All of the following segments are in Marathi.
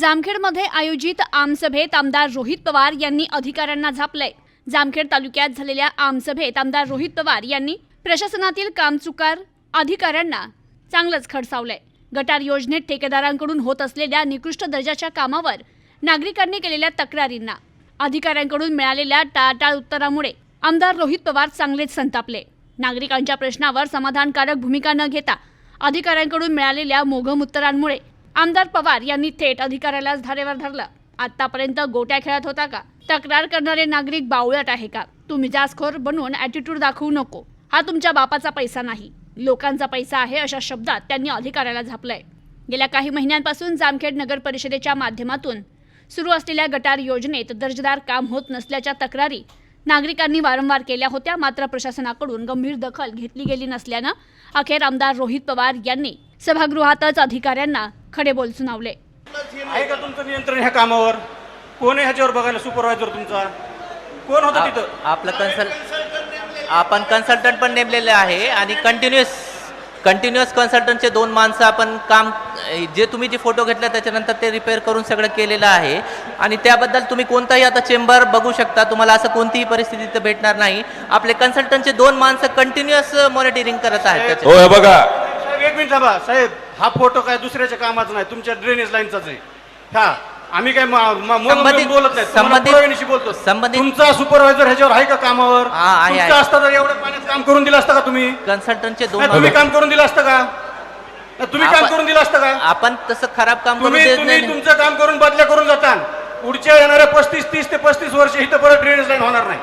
जामखेडमध्ये आयोजित आमसभेत आमदार रोहित पवार यांनी अधिकाऱ्यांना झापलंय. जामखेड तालुक्यात झालेल्या आमसभेत आमदार रोहित पवार यांनी प्रशासनातील कामचुकार अधिकाऱ्यांना चांगलंच खडसावलंय. गटार योजनेत ठेकेदारांकडून होत असलेल्या निकृष्ट दर्जाच्या कामावर नागरिकांनी केलेल्या तक्रारींना अधिकाऱ्यांकडून मिळालेल्या टाळटाळ उत्तरामुळे आमदार रोहित पवार चांगलेच संतापले. नागरिकांच्या प्रश्नावर समाधानकारक भूमिका न घेता अधिकाऱ्यांकडून मिळालेल्या मोघम उत्तरांमुळे आमदार पवार यांनी थेट अधिकाऱ्यालाच धारेवर धरलं. आतापर्यंत गोट्या खेळत होता का? तक्रार करणारे नागरिक बावळट आहे का? तुम्ही जासखोर बनवून ॲटिट्यूड दाखवू नको. हा तुमच्या बापाचा पैसा नाही. लोकांचा पैसा आहे अशा शब्दात त्यांनी अधिकाऱ्याला झापलंय. गेल्या काही महिन्यांपासून जामखेड नगर परिषदेच्या माध्यमातून सुरू असलेल्या गटार योजनेत दर्जेदार काम होत नसल्याच्या तक्रारी नागरिकांनी वारंवार केल्या होत्या. मात्र प्रशासनाकडून गंभीर दखल घेतली गेली नसल्यानं अखेर आमदार रोहित पवार यांनी सभागृहातच अधिकाऱ्यांना खडे बोल सुनावले आहे का तुमचं नियंत्रण ह्या कामावर? कोण आहे ह्याच्यावर बघायला सुपरवायझर तुमचा? कोण होता तिथं? आपलं कन्सल्ट आपण कन्सल्टंट पण नेमलेले आहे आणि कंटिन्युअस कंटिन्युअस कन्सल्टंटचे दोन माणसं आपण काम जे तुम्ही जे फोटो घेतले त्याच्यानंतर ते रिपेअर करून सगळं केलेलं आहे. आणि त्याबद्दल तुम्ही कोणताही आता चेंबर बघू शकता. तुम्हाला असं कोणतीही परिस्थिती इथं भेटणार नाही. आपले कन्सल्टंटचे दोन माणसं कंटिन्युअस मॉनिटरिंग करत आहेत. त्याचे हो बघा. मिनिट थांबा साहेब हा फोटो काय दुसऱ्याच्या कामाचा नाही तुमच्या ड्रेनेज लाईनचाच आहे. हा आम्ही काय म- म- मोल संबंधित- बोलत नाही तुम्हाला संबंधित- पुराव्यानिशी बोलतो. संबंधित- तुमचा सुपरवायझर ह्याच्यावर आहे का कामावर? हा, आहे, तुमचं आहे. असतं तर एवढ्या पाण्यात काम करून दिलं असतं का तुम्ही? कन्सल्टंटचे दोन नाही, तुम्ही काम करून दिलं असतं का? नाही, तुम्ही काम आपण- करून दिलं असतं का? आपण तसं खराब काम करू तुम्ही देत तुम्ही नाही. तुमचं काम करून बदल्या करून जाता पुढच्या येणाऱ्या पस्तीस तीस ते पस्तीस वर्ष इथं परत ड्रेनेज लाईन होणार नाही.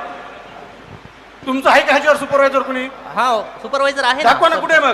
तुमचं आहे का ह्याच्यावर सुपरवायझर कुणी? हा सुपरवायझर आहे दाखवा ना कुठे मग.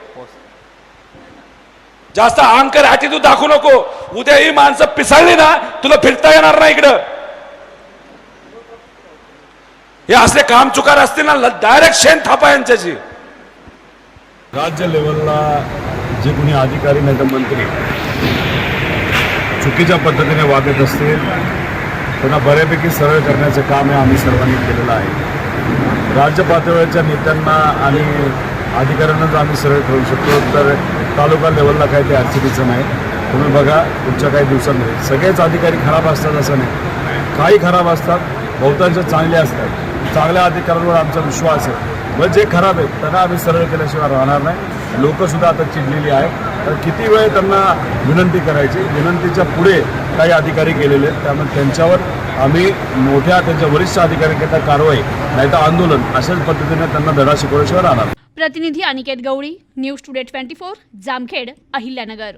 जास्त अहंकार ॲटिट्यूड दाखवू नको. उद्या ही माणसं पिसाळली ना तुला फिरता येणार नाही इकडं. हे असले काम चुकार असतील ना डायरेक्ट शेण थापा यांच्याशी. राज्य लेवलला जे कोणी अधिकारी नाही तर मंत्री चुकीच्या पद्धतीने वागत असतील त्यांना बऱ्यापैकी सरळ करण्याचं काम हे आम्ही सर्वांनी केलेलं आहे. राज्य पातळीच्या नेत्यांना आणि अधिकाऱ्यांना जर आम्ही सरळ करू शकतो. तर तालुका लेवलला काही ते अडचणीचं नाही. तुम्ही बघा पुढच्या काही दिवसांमध्ये. सगळेच अधिकारी खराब असतात असं नाही. काही खराब असतात बहुतांश चांगले असतात. चांगल्या अधिकाऱ्यांवर आमचा विश्वास आहे. मग जे खराब आहेत त्यांना आम्ही सरळ केल्याशिवाय राहणार नाही. लोकंसुद्धा आता चिडलेली आहेत. तर किती वेळ त्यांना विनंती करायची? विनंतीच्या पुढे काही अधिकारी गेलेले आहेत. त्यामुळे त्यांच्यावर आम्ही मोठ्या त्यांच्या वरिष्ठ अधिकाऱ्यांकरता कारवाई नाहीतर आंदोलन अशाच पद्धतीने त्यांना धडा शिकवल्याशिवाय राहणार प्रतिनिधी Aniket Gawali news today twenty four Jamkhed Ahilyanagar.